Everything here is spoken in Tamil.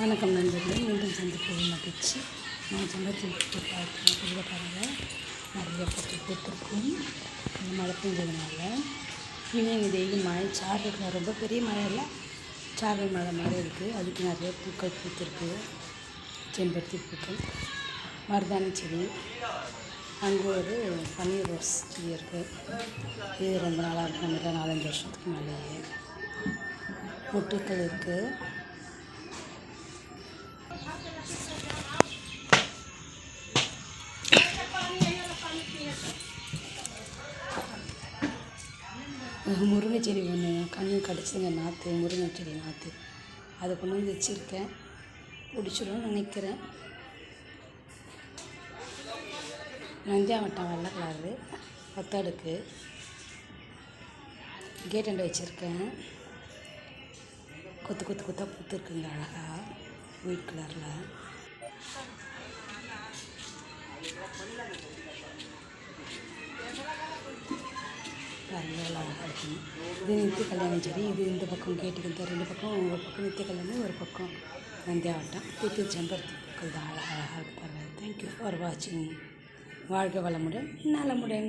வணக்கம் நண்பர்களே மீண்டும் சந்திப்பது மகிழ்ச்சி. நான் செம்பருத்தி பூ பார்த்து இதில் பாருங்கள் நிறைய பூத்து கொடுத்துருக்கோம் இந்த மழை பெஞ்சதுனால. இனிமேல் டெய்லி மழை சாரல் ரொம்ப பெரிய மழை இல்லை சாரல் மழை மாதிரி இருக்குது அதுக்கு நிறைய பூக்கள் பூத்திருக்கு. செம்பருத்தி பூக்கள். மருதாணி செடி. அங்கே ஒரு பன்னீர் ரோஸ் செடி இருக்குது இது ரொம்ப நாளாக இருக்குது நம்ம நாலஞ்சு வருஷத்துக்கு மேலேயே முட்டுக்கள் இருக்குது முருங்கை செடி ஒன்று கண்ணு கடிச்சுங்க நாற்று முருங்கை செடி நாற்று அதை கொண்டு வந்து வச்சுருக்கேன். பிடிச்சிடும்னு நினைக்கிறேன். நஞ்சாவட்டம் வெள்ளை கலரு பத்தடுக்கு. கேட்டண்ட வச்சுருக்கேன். கொத்து கொத்து கொத்தாக பூத்துருக்குங்க அழகாக ஒயிட் கலரில் வேலை எவ்வளோ அழகாக இது நித்திய கல்யாணம் சரி இது இந்த பக்கம் கேட்டுக்கிட்டு ரெண்டு பக்கம் ஒரு பக்கம் நித்திய கல்யாணம் ஒரு பக்கம் நந்தியாவட்டம் இது செம்பருத்தி பூக்கள் தான் அழகாக அழகாக பாருங்கள் தேங்க்யூ ஃபார் வாட்சிங் வாழ்க வளமுடன் நலமுடன்.